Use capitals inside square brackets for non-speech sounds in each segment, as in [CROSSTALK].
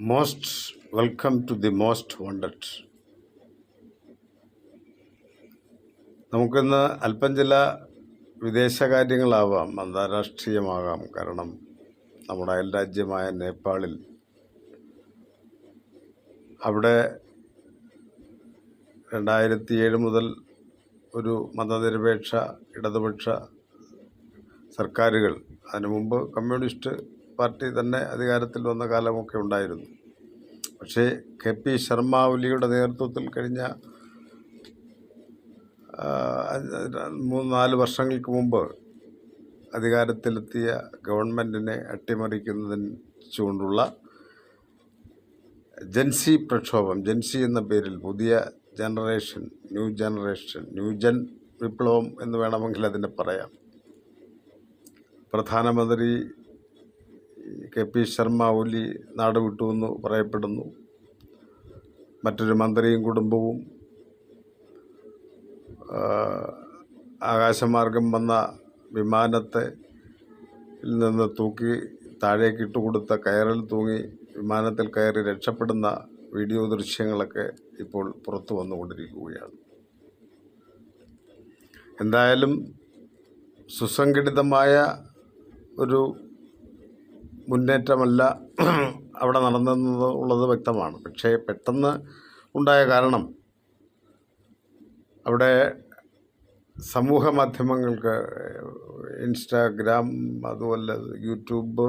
Most welcome to the most wanted നമുക്കിന്ന് അല്പം ചില വിദേശകാര്യങ്ങളാവാം അന്താരാഷ്ട്രീയമാകാം. കാരണം നമ്മുടെ അയൽ രാജ്യമായ നേപ്പാളിൽ അവിടെ രണ്ടായിരത്തി ഏഴ് മുതൽ ഒരു മതനിരപേക്ഷ ഇടതുപക്ഷ സർക്കാരുകൾ അതിനു മുമ്പ് കമ്മ്യൂണിസ്റ്റ് പാർട്ടി തന്നെ അധികാരത്തിൽ വന്ന കാലമൊക്കെ ഉണ്ടായിരുന്നു. പക്ഷേ കെ പി ശർമ്മ ഒലിയുടെ നേതൃത്വത്തിൽ കഴിഞ്ഞ മൂന്ന് നാല് വർഷങ്ങൾക്ക് മുമ്പ് അധികാരത്തിലെത്തിയ ഗവൺമെന്റിനെ അട്ടിമറിക്കുന്നതിന് അട്ടിമറിക്കുന്നതിച്ചുകൊണ്ടുള്ള ജൻസി പ്രക്ഷോഭം ജൻസി എന്ന പേരിൽ പുതിയ generation new generation new Gen വിപ്ലവം എന്ന് വേണമെങ്കിൽ അതിനെ പറയാം. പ്രധാനമന്ത്രി കെ പി ശർമ്മ ഒലി നാട് വിട്ടുവെന്ന് പറയപ്പെടുന്നു. മറ്റൊരു മന്ത്രിയും കുടുംബവും ആകാശമാർഗം വന്ന വിമാനത്തെ നിന്ന് തൂക്കി താഴേക്ക് ഇട്ടുകൊടുത്ത കയറിൽ തൂങ്ങി വിമാനത്തിൽ കയറി രക്ഷപ്പെടുന്ന വീഡിയോ ദൃശ്യങ്ങളൊക്കെ ഇപ്പോൾ പുറത്തു വന്നുകൊണ്ടിരിക്കുകയാണ്. എന്തായാലും സുസംഘടിതമായ ഒരു മുന്നേറ്റമല്ല [CLEARS THROAT] അവിടെ നടന്നത് ഉള്ളത് വ്യക്തമാണ്. പക്ഷേ പെട്ടെന്ന് ഉണ്ടായ കാരണം അവിടെ സമൂഹ മാധ്യമങ്ങൾക്ക് ഇൻസ്റ്റാഗ്രാം അതുപോലെ യൂട്യൂബ്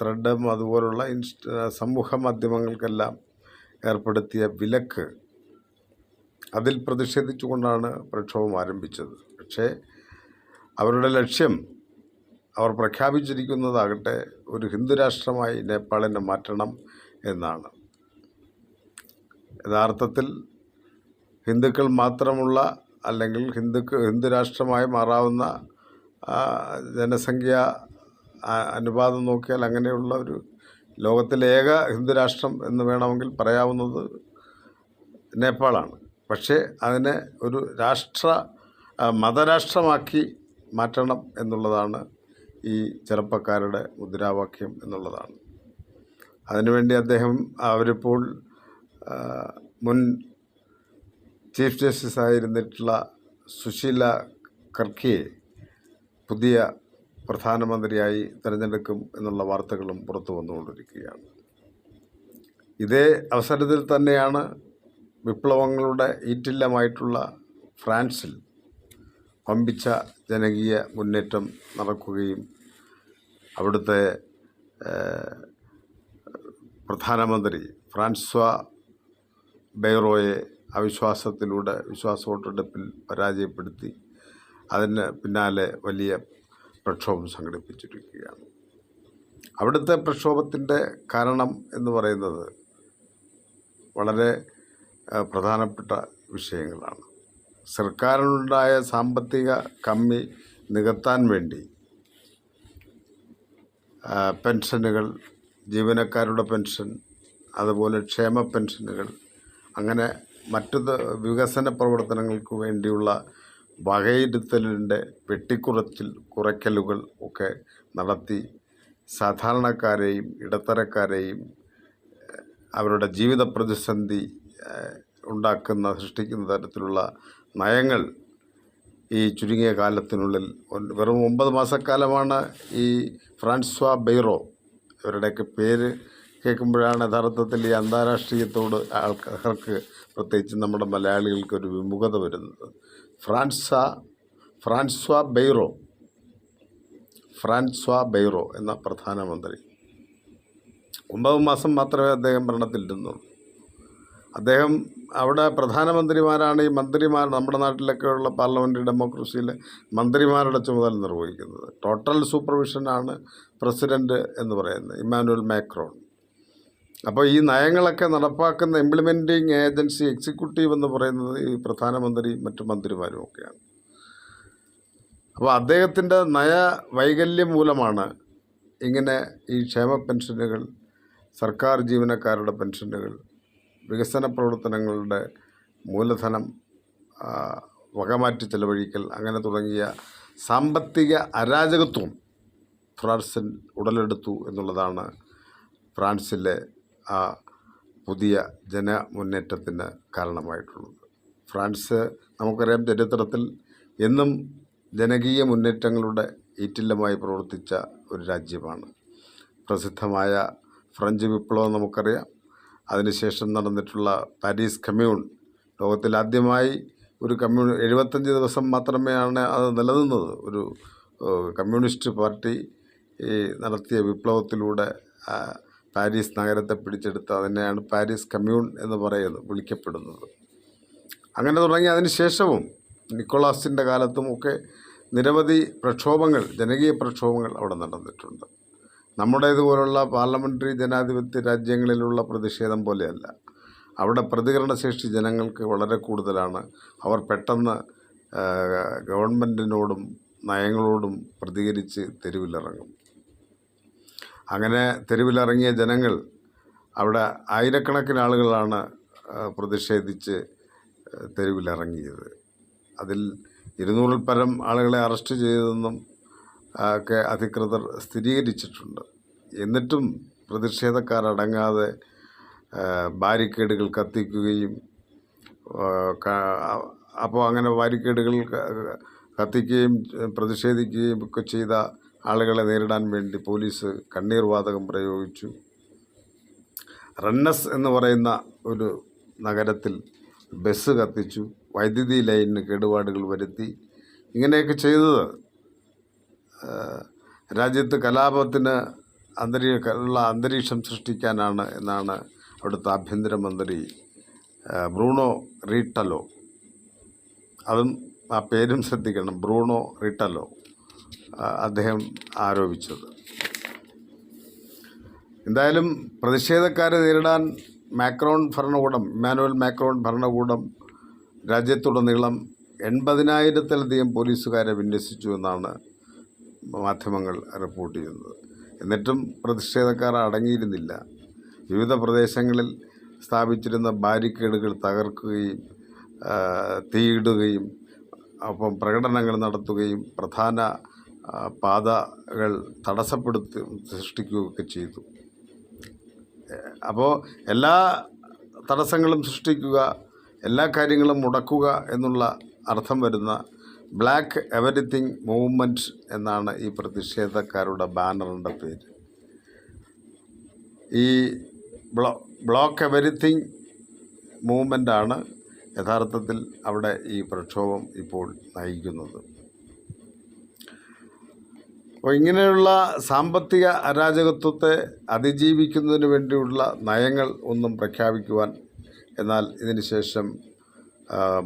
ത്രെഡും അതുപോലുള്ള ഇൻസ്റ്റ സമൂഹ മാധ്യമങ്ങൾക്കെല്ലാം ഏർപ്പെടുത്തിയ വിലക്ക് അതിൽ പ്രതിഷേധിച്ചുകൊണ്ടാണ് പ്രക്ഷോഭം ആരംഭിച്ചത്. പക്ഷേ അവരുടെ ലക്ഷ്യം അവർ പ്രഖ്യാപിച്ചിരിക്കുന്നതാകട്ടെ ഒരു ഹിന്ദു രാഷ്ട്രമായി നേപ്പാളിനെ മാറ്റണം എന്നാണ്. യഥാർത്ഥത്തിൽ ഹിന്ദുക്കൾ മാത്രമുള്ള അല്ലെങ്കിൽ ഹിന്ദുക്ക് ഹിന്ദു രാഷ്ട്രമായി മാറാവുന്ന ജനസംഖ്യ അനുപാതം നോക്കിയാൽ അങ്ങനെയുള്ള ഒരു ലോകത്തിലെ ഏക ഹിന്ദു രാഷ്ട്രം എന്ന് വേണമെങ്കിൽ പറയാവുന്നത് നേപ്പാളാണ്. പക്ഷേ അതിനെ ഒരു രാഷ്ട്ര മതരാഷ്ട്രമാക്കി മാറ്റണം എന്നുള്ളതാണ് ഈ ചെറുപ്പക്കാരുടെ മുദ്രാവാക്യം എന്നുള്ളതാണ്. അതിനുവേണ്ടി അദ്ദേഹം അവരിപ്പോൾ മുൻ ചീഫ് ജസ്റ്റിസ് ആയിരുന്നിട്ടുള്ള സുശീല കർക്കിയെ പുതിയ പ്രധാനമന്ത്രിയായി തിരഞ്ഞെടുക്കും എന്നുള്ള വാർത്തകളും പുറത്തു വന്നുകൊണ്ടിരിക്കുകയാണ്. ഇതേ അവസരത്തിൽ തന്നെയാണ് വിപ്ലവങ്ങളുടെ ഈറ്റില്ലമായിട്ടുള്ള ഫ്രാൻസിൽ വമ്പിച്ച ജനകീയ മുന്നേറ്റം നടക്കുകയും അവിടുത്തെ പ്രധാനമന്ത്രി ഫ്രാൻസ്വ ബെയറോയെ അവിശ്വാസത്തിലൂടെ വിശ്വാസ വോട്ടെടുപ്പിൽ പരാജയപ്പെടുത്തി അതിന് പിന്നാലെ വലിയ പ്രക്ഷോഭം സംഘടിപ്പിച്ചിരിക്കുകയാണ്. അവിടുത്തെ പ്രക്ഷോഭത്തിന്റെ കാരണം എന്ന് പറയുന്നത് വളരെ പ്രധാനപ്പെട്ട വിഷയങ്ങളാണ്. സർക്കാരിനുണ്ടായ സാമ്പത്തിക കമ്മി നികത്താൻ വേണ്ടി പെൻഷനുകൾ ജീവനക്കാരുടെ പെൻഷൻ അതുപോലെ ക്ഷേമ പെൻഷനുകൾ അങ്ങനെ മറ്റു വികസന പ്രവർത്തനങ്ങൾക്ക് വേണ്ടിയുള്ള വകയിരുത്തലിന്റെ വെട്ടിക്കുറച്ചിൽ കുറയ്ക്കലുകൾ ഒക്കെ നടത്തി സാധാരണക്കാരെയും ഇടത്തരക്കാരെയും അവരുടെ ജീവിത പ്രതിസന്ധി ഉണ്ടാക്കുന്ന സൃഷ്ടിക്കുന്ന തരത്തിലുള്ള നയങ്ങൾ ഈ ചുരുങ്ങിയ കാലത്തിനുള്ളിൽ വെറും ഒമ്പത് മാസക്കാലമാണ് ഈ ഫ്രാൻസ്വ ബെയ്റോ ഇവരുടെയൊക്കെ പേര് കേൾക്കുമ്പോഴാണ് യഥാർത്ഥത്തിൽ ഈ അന്താരാഷ്ട്രീയത്തോട് ആൾക്കാർക്ക് പ്രത്യേകിച്ച് നമ്മുടെ മലയാളികൾക്ക് ഒരു വിമുഖത വരുന്നത്. ഫ്രാൻസ ഫ്രാൻസ്വ ബെയ്റോ ഫ്രാൻസ്വ ബെയ്റോ എന്ന പ്രധാനമന്ത്രി. ഒമ്പത് മാസം മാത്രമേ അദ്ദേഹം ഭരണത്തിലിരുന്നുള്ളൂ അദ്ദേഹം അവിടെ പ്രധാനമന്ത്രിമാരാണ് ഈ മന്ത്രിമാർ നമ്മുടെ നാട്ടിലൊക്കെയുള്ള പാർലമെന്ററി ഡെമോക്രസിയിൽ മന്ത്രിമാരുടെ ചുമതല നിർവഹിക്കുന്നത്. ടോട്ടൽ സൂപ്പർവിഷനാണ് പ്രസിഡന്റ് എന്ന് പറയുന്നത് ഇമ്മാനുവൽ മാക്രോൺ. അപ്പോൾ ഈ നയങ്ങളൊക്കെ നടപ്പാക്കുന്ന ഇംപ്ലിമെന്റിംഗ് ഏജൻസി എക്സിക്യൂട്ടീവ് എന്ന് പറയുന്നത് ഈ പ്രധാനമന്ത്രി മറ്റു മന്ത്രിമാരും ഒക്കെയാണ്. അപ്പോൾ അദ്ദേഹത്തിന്റെ നയ വൈകല്യം മൂലമാണ് ഇങ്ങനെ ഈ ക്ഷേമ പെൻഷനുകൾ സർക്കാർ ജീവനക്കാരുടെ പെൻഷനുകൾ വികസന പ്രവർത്തനങ്ങളുടെ മൂലധനം വകമാറ്റി ചെലവഴിക്കൽ അങ്ങനെ തുടങ്ങിയ സാമ്പത്തിക അരാജകത്വം ഫ്രാൻസിൽ ഉടലെടുത്തു എന്നുള്ളതാണ് ഫ്രാൻസിലെ ആ പുതിയ ജനമുന്നേറ്റത്തിന് കാരണമായിട്ടുള്ളത്. ഫ്രാൻസ് നമുക്കറിയാം ചരിത്രത്തിൽ എന്നും ജനകീയ മുന്നേറ്റങ്ങളുടെ ഈറ്റില്ലമായി പ്രവർത്തിച്ച ഒരു രാജ്യമാണ്. പ്രസിദ്ധമായ ഫ്രഞ്ച് വിപ്ലവം നമുക്കറിയാം. അതിനുശേഷം നടന്നിട്ടുള്ള പാരീസ് കമ്മ്യൂൺ. ലോകത്തിൽ ആദ്യമായി ഒരു കമ്മ്യൂൺ എഴുപത്തഞ്ച് ദിവസം മാത്രമേ ആണ് അത് നിലനിന്നത്. ഒരു കമ്മ്യൂണിസ്റ്റ് പാർട്ടി ഈ നടത്തിയ വിപ്ലവത്തിലൂടെ പാരീസ് നഗരത്തെ പിടിച്ചെടുത്ത് അതിനെയാണ് പാരീസ് കമ്മ്യൂൺ എന്ന് പറയുന്നത് വിളിക്കപ്പെടുന്നത്. അങ്ങനെ തുടങ്ങി അതിനുശേഷവും നിക്കോളാസിന്റെ കാലത്തും ഒക്കെ നിരവധി പ്രക്ഷോഭങ്ങൾ ജനകീയ പ്രക്ഷോഭങ്ങൾ അവിടെ നടന്നിട്ടുണ്ട്. നമ്മുടേതുപോലുള്ള പാർലമെന്ററി ജനാധിപത്യ രാജ്യങ്ങളിലുള്ള പ്രതിഷേധം പോലെയല്ല. അവിടെ പ്രതികരണശേഷി ജനങ്ങൾക്ക് വളരെ കൂടുതലാണ്. അവർ പെട്ടെന്ന് ഗവൺമെന്റിനോടും നയങ്ങളോടും പ്രതികരിച്ച് തെരുവിലിറങ്ങും. അങ്ങനെ തെരുവിലിറങ്ങിയ ജനങ്ങൾ അവിടെ ആയിരക്കണക്കിന് ആളുകളാണ് പ്രതിഷേധിച്ച് തെരുവിലിറങ്ങിയത്. അതിൽ ഇരുന്നൂറിൽ പരം ആളുകളെ അറസ്റ്റ് ചെയ്തതെന്നും ഒക്കെ അധികൃതർ സ്ഥിരീകരിച്ചിട്ടുണ്ട്. എന്നിട്ടും പ്രതിഷേധക്കാരടങ്ങാതെ ബാരിക്കേഡുകൾ കത്തിക്കുകയും അപ്പോൾ അങ്ങനെ ബാരിക്കേഡുകൾ കത്തിക്കുകയും പ്രതിഷേധിക്കുകയും ഒക്കെ ചെയ്ത ആളുകളെ നേരിടാൻ വേണ്ടി പോലീസ് കണ്ണീർ വാതകം പ്രയോഗിച്ചു. റന്നസ് എന്ന് പറയുന്ന ഒരു നഗരത്തിൽ ബസ് കത്തിച്ചു. വൈദ്യുതി ലൈനിന് കേടുപാടുകൾ വരുത്തി. ഇങ്ങനെയൊക്കെ ചെയ്തത് രാജ്യത്ത് കലാപത്തിന് അന്തരീ ഉള്ള അന്തരീക്ഷം സൃഷ്ടിക്കാനാണ് എന്നാണ് അവിടുത്തെ ആഭ്യന്തരമന്ത്രി ബ്രൂണോ റീട്ടലോ. അതും ആ പേരും ശ്രദ്ധിക്കണം ബ്രൂണോ റിട്ടലോ അദ്ദേഹം ആരോപിച്ചത്. എന്തായാലും പ്രതിഷേധക്കാരെ നേരിടാൻ മാക്രോൺ ഭരണകൂടം ഇമാനുവൽ മാക്രോൺ ഭരണകൂടം രാജ്യത്തുടനീളം എൺപതിനായിരത്തിലധികം പോലീസുകാരെ വിന്യസിച്ചു എന്നാണ് മാധ്യമങ്ങൾ റിപ്പോർട്ട് ചെയ്യുന്നത്. എന്നിട്ടും പ്രതിഷേധക്കാർ അടങ്ങിയിരുന്നില്ല. വിവിധ പ്രദേശങ്ങളിൽ സ്ഥാപിച്ചിരുന്ന ബാരിക്കേഡുകൾ തകർക്കുകയും തീയിടുകയും ഒപ്പം പ്രകടനങ്ങൾ നടത്തുകയും പ്രധാന പാതകൾ തടസ്സപ്പെടുത്തി സൃഷ്ടിക്കുകയൊക്കെ ചെയ്തു. അപ്പോൾ എല്ലാ തടസ്സങ്ങളും സൃഷ്ടിക്കുക എല്ലാ കാര്യങ്ങളും മുടക്കുക എന്നുള്ള അർത്ഥം വരുന്ന ബ്ലാക്ക് എവരിത്തിങ് മൂവ്മെന്റ് എന്നാണ് ഈ പ്രതിഷേധക്കാരുടെ ബാനറിന്റെ പേര്. ഈ ബ്ലോ ബ്ലോക്ക് എവരിത്തിങ് മൂവ്മെന്റാണ് യഥാർത്ഥത്തിൽ അവിടെ ഈ പ്രക്ഷോഭം ഇപ്പോൾ നയിക്കുന്നത്. അപ്പോൾ ഇങ്ങനെയുള്ള സാമ്പത്തിക അരാജകത്വത്തെ അതിജീവിക്കുന്നതിന് വേണ്ടിയുള്ള നയങ്ങൾ ഒന്നും പ്രഖ്യാപിക്കുവാൻ എന്നാൽ ഇതിന് ശേഷം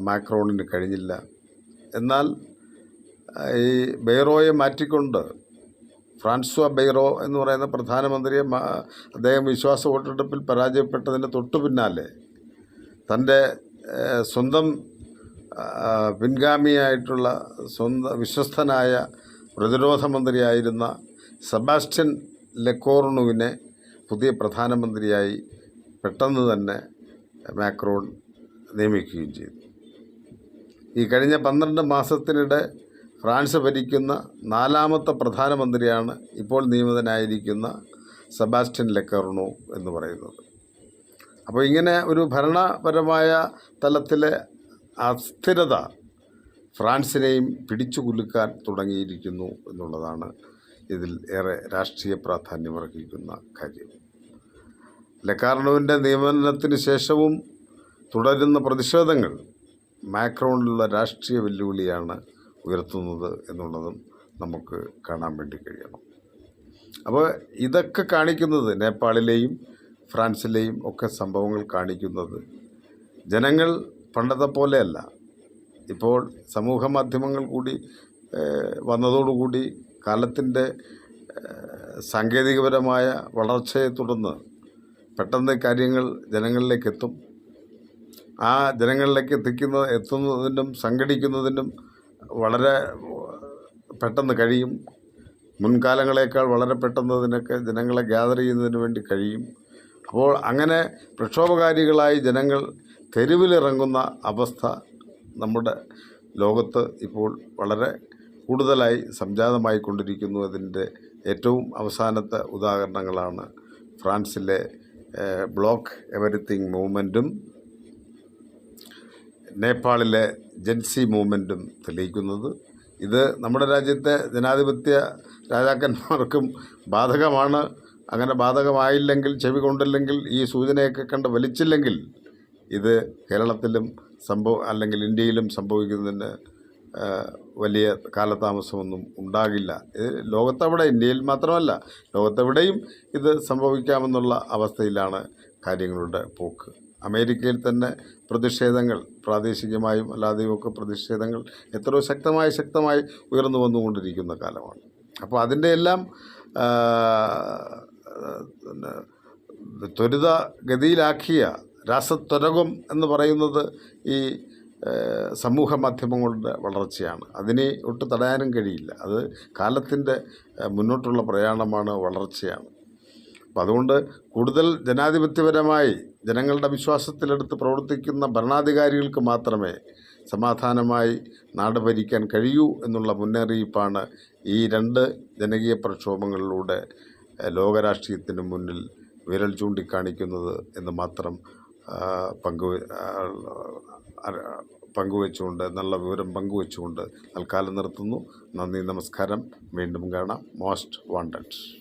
മാക്രോണിന് കഴിഞ്ഞില്ല. എന്നാൽ ഈ ബെയ്റോയെ മാറ്റിക്കൊണ്ട് ഫ്രാൻസ്വ ബെയ്റോ എന്ന് പറയുന്ന പ്രധാനമന്ത്രിയെ അദ്ദേഹം വിശ്വാസ വോട്ടെടുപ്പിൽ പരാജയപ്പെട്ടതിന് തൊട്ടു പിന്നാലെ തന്റെ സ്വന്തം പിൻഗാമിയായിട്ടുള്ള സ്വന്തം വിശ്വസ്തനായ പ്രതിരോധ മന്ത്രിയായിരുന്ന സെബാസ്റ്റ്യൻ ലെക്കോർണുവിനെ പുതിയ പ്രധാനമന്ത്രിയായി പെട്ടെന്ന് തന്നെ മാക്രോൺ നിയമിക്കുകയും ചെയ്തു. ഈ കഴിഞ്ഞ പന്ത്രണ്ട് മാസത്തിനിടെ ഫ്രാൻസ് ഭരിക്കുന്ന നാലാമത്തെ പ്രധാനമന്ത്രിയാണ് ഇപ്പോൾ നിയമിതനായിരിക്കുന്ന സെബാസ്റ്റ്യൻ ലെക്കർണു എന്ന് പറയുന്നത്. അപ്പോൾ ഇങ്ങനെ ഒരു ഭരണപരമായ തലത്തിലെ അസ്ഥിരത ഫ്രാൻസിനെയും പിടിച്ചു കുലുക്കാൻ തുടങ്ങിയിരിക്കുന്നു എന്നുള്ളതാണ് ഇതിൽ ഏറെ രാഷ്ട്രീയ പ്രാധാന്യമർഹിക്കുന്ന കാര്യം. ലെക്കാർണുവിന്റെ നിയമനത്തിന് ശേഷവും തുടരുന്ന പ്രതിഷേധങ്ങൾ മാക്രോണിലുള്ള രാഷ്ട്രീയ വെല്ലുവിളിയാണ് ഉയർത്തുന്നത് എന്നുള്ളതും നമുക്ക് കാണാൻ വേണ്ടി കഴിയണം. അപ്പോൾ ഇതൊക്കെ കാണിക്കുന്നത് നേപ്പാളിലെയും ഫ്രാൻസിലെയും ഒക്കെ സംഭവങ്ങൾ കാണിക്കുന്നത് ജനങ്ങൾ പണ്ടത്തെ പോലെയല്ല ഇപ്പോൾ സമൂഹ മാധ്യമങ്ങൾ കൂടി വന്നതോടുകൂടി കാലത്തിന്റെ സാങ്കേതികപരമായ വളർച്ചയെ തുടർന്ന് പെട്ടെന്ന് കാര്യങ്ങൾ ജനങ്ങളിലേക്ക് എത്തും. ആ ജനങ്ങളിലേക്ക് എത്തിക്കുന്ന എത്തുന്നതിനും സംഘടിക്കുന്നതിനും വളരെ പെട്ടെന്ന് കഴിയും. മുൻകാലങ്ങളേക്കാൾ വളരെ പെട്ടെന്ന് ഇതിനൊക്കെ ജനങ്ങളെ ഗ്യാതർ ചെയ്യുന്നതിന് വേണ്ടി കഴിയും. അപ്പോൾ അങ്ങനെ പ്രക്ഷോഭകാരികളായി ജനങ്ങൾ തെരുവിലിറങ്ങുന്ന അവസ്ഥ നമ്മുടെ ലോകത്ത് ഇപ്പോൾ വളരെ കൂടുതലായി സംജാതമായി കൊണ്ടിരിക്കുന്നു അതിന്റെ ഏറ്റവും അവസാനത്തെ ഉദാഹരണങ്ങളാണ് ഫ്രാൻസിലെ ബ്ലോക്ക് എവരിത്തിങ് മൂവ്മെന്റും നേപ്പാളിലെ ജൻസി മൂവ്മെന്റും തെളിയിക്കുന്നത്. ഇത് നമ്മുടെ രാജ്യത്തെ ജനാധിപത്യ രാജാക്കന്മാർക്കും ബാധകമാണ്. അങ്ങനെ ബാധകമായില്ലെങ്കിൽ ചെവി കൊണ്ടില്ലെങ്കിൽ ഈ സൂചനയൊക്കെ കണ്ട് വലിച്ചില്ലെങ്കിൽ ഇത് കേരളത്തിലും സംഭവ അല്ലെങ്കിൽ ഇന്ത്യയിലും സംഭവിക്കുന്നതിന് വലിയ കാലതാമസമൊന്നും ഉണ്ടാകില്ല. ഇത് ലോകത്തെവിടെ ഇന്ത്യയിൽ മാത്രമല്ല ലോകത്തെവിടെയും ഇത് സംഭവിക്കാമെന്നുള്ള അവസ്ഥയിലാണ് കാര്യങ്ങളുടെ പോക്ക്. അമേരിക്കയിൽ തന്നെ പ്രതിഷേധങ്ങൾ പ്രാദേശികമായും അല്ലാതെയും ഒക്കെ പ്രതിഷേധങ്ങൾ എത്രയോ ശക്തമായി ശക്തമായി ഉയർന്നു വന്നുകൊണ്ടിരിക്കുന്ന കാലമാണ്. അപ്പോൾ അതിന്റെ എല്ലാം പിന്നെ ത്വരിത ഗതിയിലാക്കിയ രാസത്വരകം എന്ന് പറയുന്നത് ഈ സമൂഹ മാധ്യമങ്ങളുടെ വളർച്ചയാണ്. അതിനെ ഒട്ട് തടയാനും കഴിയില്ല. അത് കാലത്തിന്റെ മുന്നോട്ടുള്ള പ്രയാണമാണ് വളർച്ചയാണ്. അപ്പം അതുകൊണ്ട് കൂടുതൽ ജനാധിപത്യപരമായി ജനങ്ങളുടെ വിശ്വാസത്തിലെടുത്ത് പ്രവർത്തിക്കുന്ന ഭരണാധികാരികൾക്ക് മാത്രമേ സമാധാനമായി നാട് ഭരിക്കാൻ കഴിയൂ എന്നുള്ള മുന്നറിയിപ്പാണ് ഈ രണ്ട് ജനകീയ പ്രക്ഷോഭങ്ങളിലൂടെ ലോകരാഷ്ട്രീയത്തിന് മുന്നിൽ വിരൽ ചൂണ്ടിക്കാണിക്കുന്നത് എന്ന് മാത്രം പങ്കു പങ്കുവെച്ചുകൊണ്ട് നല്ല വിവരം പങ്കുവെച്ചുകൊണ്ട് തൽക്കാലം നിർത്തുന്നു. നന്ദി നമസ്കാരം. വീണ്ടും കാണാം. Most wanted.